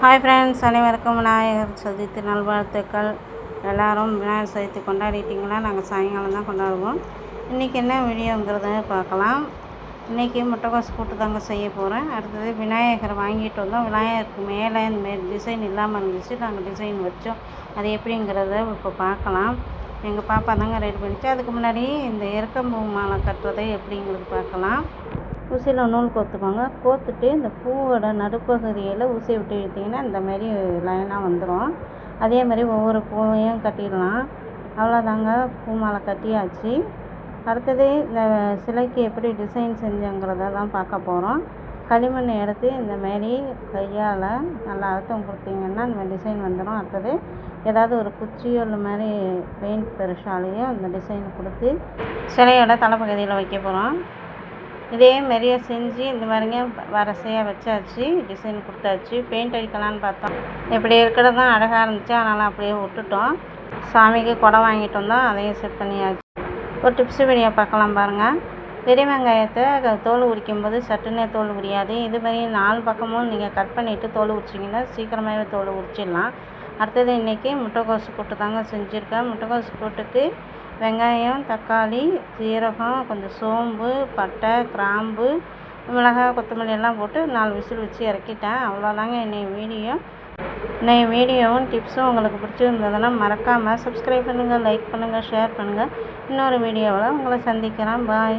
Hi friends அனைவருக்கும் விநாயகர் சதுர்த்தி நல்வாழ்த்துக்கள். எல்லாரும் விநாயகர் சதுர்த்தி கொண்டாடிட்டிங்களா? நாங்கள் சாயங்காலம் தான் கொண்டாடுவோம். இன்றைக்கி என்ன வீடியோங்கிறத பார்க்கலாம். இன்றைக்கி முட்டைக்கோஸ் கூட்டு தாங்க செய்ய போகிறேன் அடுத்தது விநாயகர் வாங்கிட்டு வந்தோம். விநாயகருக்கு மேலே இந்த மாரி டிசைன் இல்லாமல் இருந்துச்சு. நாங்கள் டிசைன் வச்சோம். அது எப்படிங்கிறத இப்போ பார்க்கலாம். எங்கள் பாப்பா தாங்க ரெடி பண்ணிச்சு. அதுக்கு முன்னாடி இந்த எருக்கம்பூ மாலை கட்டுறதை எப்படிங்கிறது பார்க்கலாம். ஊசியில் நூல் கோத்துக்கோங்க கோத்துட்டு இந்த பூவோட நடுப்பகுதியில் ஊசி விட்டு இழுத்தீங்கன்னா இந்த மாரி லைனாக வந்துடும் அதே மாதிரி ஒவ்வொரு பூவையும் கட்டிடலாம். அவ்வளோதாங்க பூ மாலை கட்டியாச்சு. அடுத்தது இந்த சிலைக்கு எப்படி டிசைன் செஞ்சோங்கிறத தான் பார்க்க போகிறோம் களிமண் எடுத்து இந்த மாரி கையால் நல்லா அழுத்தம் கொடுத்தீங்கன்னா இந்த மாதிரி டிசைன் வந்துடும் அடுத்தது ஏதாவது ஒரு குச்சியோ இந்த மாதிரி பெயிண்ட் பெருசாலேயோ அந்த டிசைன் கொடுத்து சிலையோட தலைப்பகுதியில் வைக்க போகிறோம் இதே மாதிரியே செஞ்சு இந்த மாதிரிங்க வரிசையாக வச்சாச்சு டிசைன் கொடுத்தாச்சு. பெயிண்ட் அடிக்கலான்னு பார்த்தோம். இப்படி இருக்கிறது தான் அழகாக இருந்துச்சு. அதனால் அப்படியே விட்டுட்டோம். சாமிக்கு குடம் வாங்கிட்டு வந்தோம். அதையும் செட் பண்ணியாச்சு. ஒரு டிப்ஸு வீடியோ பார்க்கலாம் பாருங்கள் பெரிய வெங்காயத்தை தோல் உரிக்கும் போது தோல் உரியாது. இது மாதிரி நாலு பக்கமும் நீங்கள் கட் பண்ணிவிட்டு தோல் உரிச்சிங்கன்னா சீக்கிரமாகவே தோல் உரிச்சிடலாம். அடுத்தது இன்றைக்கி முட்டைக்கோசு போட்டு தாங்க செஞ்சுருக்கேன். முட்டைக்கோசு போட்டுக்கு வெங்காயம் தக்காளி சீரகம் கொஞ்சம் சோம்பு பட்டை கிராம்பு மிளகாய் கொத்தமல்லி எல்லாம் போட்டு நாலு விசில் வச்சு இறக்கிட்டேன். அவ்வளோதாங்க என்னைய வீடியோ. இன்றைய வீடியோவும் டிப்ஸும் உங்களுக்கு பிடிச்சிருந்ததுன்னா மறக்காமல் சப்ஸ்கிரைப் பண்ணுங்கள் லைக் பண்ணுங்கள் ஷேர் பண்ணுங்கள் இன்னொரு வீடியோவில் உங்களை சந்திக்கிறேன். பாய்